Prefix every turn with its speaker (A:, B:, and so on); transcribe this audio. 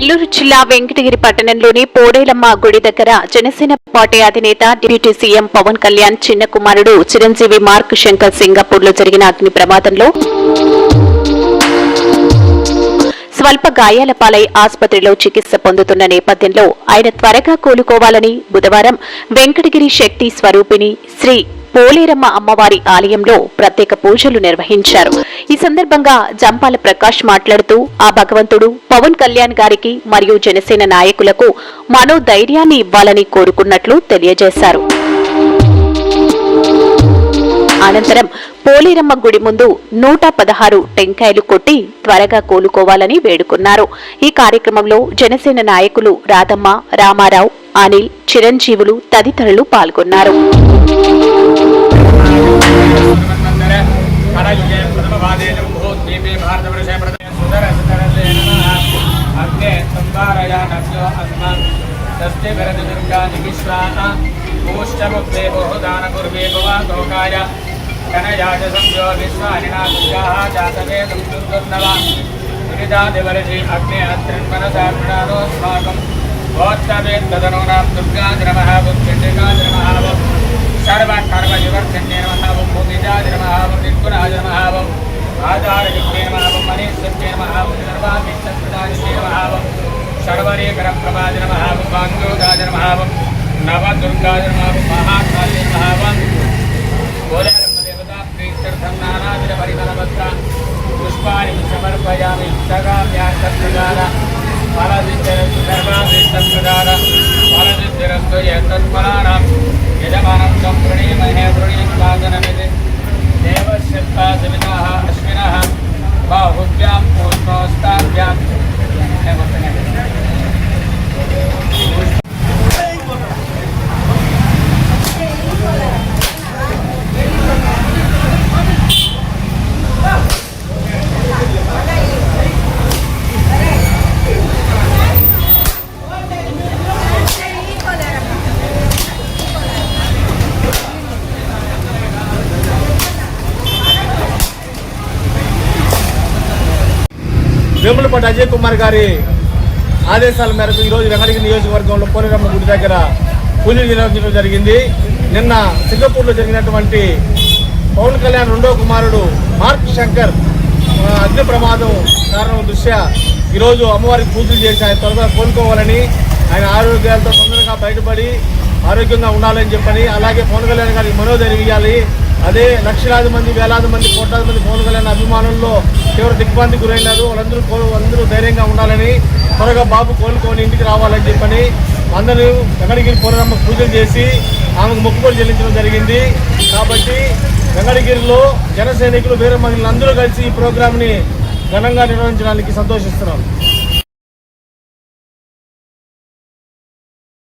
A: నెల్లూరు జిల్లా వెంకటగిరి పట్టణంలోని పోడేలమ్మ గుడి దగ్గర జనసేన పార్టీ అధినేత డిప్యూటీ సీఎం పవన్ కళ్యాణ్ చిన్న కుమారుడు చిరంజీవి మార్క్ శంకర్ సింగపూర్లో జరిగిన అగ్ని ప్రమాదంలో స్వల్ప గాయాల పాలై ఆసుపత్రిలో చికిత్స పొందుతున్న నేపథ్యంలో ఆయన త్వరగా కోలుకోవాలని బుధవారం వెంకటగిరి శక్తి స్వరూపిణి శ్రీ పోలేరమ్మ అమ్మవారి ఆలయంలో ప్రత్యేక పూజలు నిర్వహించారు. ఈ సందర్భంగా జంపాల ప్రకాష్ మాట్లాడుతూ ఆ భగవంతుడు పవన్ కళ్యాణ్ గారికి మరియు జనసేన నాయకులకు మనోధైర్యాన్ని ఇవ్వాలని కోరుకున్నట్లు తెలియజేశారు. అనంతరం పోలేరమ్మ గుడి ముందు నూట పదహారు టెంకాయలు కొట్టి త్వరగా కోలుకోవాలని వేడుకున్నారు. ఈ కార్యక్రమంలో జనసేన నాయకులు రాధమ్మ రామారావు అనిల్ చిరంజీవులు తదితరులు పాల్గొన్నారు.
B: మందర కరయుగే ప్రథమవాదే అగ్నే సంవారయానస్యో కనయాజ సంజో విశ్వానినా జాతవేదం దుర్గన్నవ వివిధాదివర్షి అగ్నే గోత్తవేత్తదనూనాం దుర్గాది నమః బుద్ధిండికాది నమః సర్వకర్మవివర్ధన్యే నమః భూమిజాది నమః నిర్గుణాది నమః ఆధారయుక్తే నమః మనీశ్వత్యే धर्मादिष्टसुदारं फलसिद्धिरस्तु यत्तत्फलानां यजमानं तं प्रणीमहे प्रणीमसादनमिति देवशिल्पासविताः
C: వేములపాటి అజయ్ కుమార్ గారి ఆదేశాల మేరకు ఈరోజు వెంకటగిరి నియోజకవర్గంలో పోలేరమ్మ గుడి దగ్గర పూజలు నిర్వహించడం జరిగింది. నిన్న సింగపూర్లో జరిగినటువంటి పవన్ కళ్యాణ్ రెండో కుమారుడు మార్క్ శంకర్ అగ్ని ప్రమాదం కారణం దృష్ట్యా ఈరోజు అమ్మవారికి పూజలు చేసి ఆయన త్వరగా కోలుకోవాలని ఆయన ఆరోగ్యాలతో తొందరగా బయటపడి ఆరోగ్యంగా ఉండాలని చెప్పని అలాగే పవన్ కళ్యాణ్ గారికి మనోధైర్యం ఇవ్వాలి అదే లక్షలాది మంది వేలాది మంది కోట్లాది మంది పవన్ కళ్యాణ్ అభిమానుల్లో తీవ్ర దిగ్భ్రాంతి గురైనారు. వాళ్ళందరూ కో- అందరూ ధైర్యంగా ఉండాలని త్వరగా బాబు కోలుకొని ఇంటికి రావాలని చెప్పని అందరూ వెంకటగిరి పూర్ణమ్మ పూజలు చేసి ఆమెకు మొక్కుబడి చెల్లించడం జరిగింది. కాబట్టి వెంకటగిరిలో జన సైనికులు వీర మహిళలు అందరూ కలిసి ఈ ప్రోగ్రామ్ని ఘనంగా నిర్వహించడానికి సంతోషిస్తున్నాం.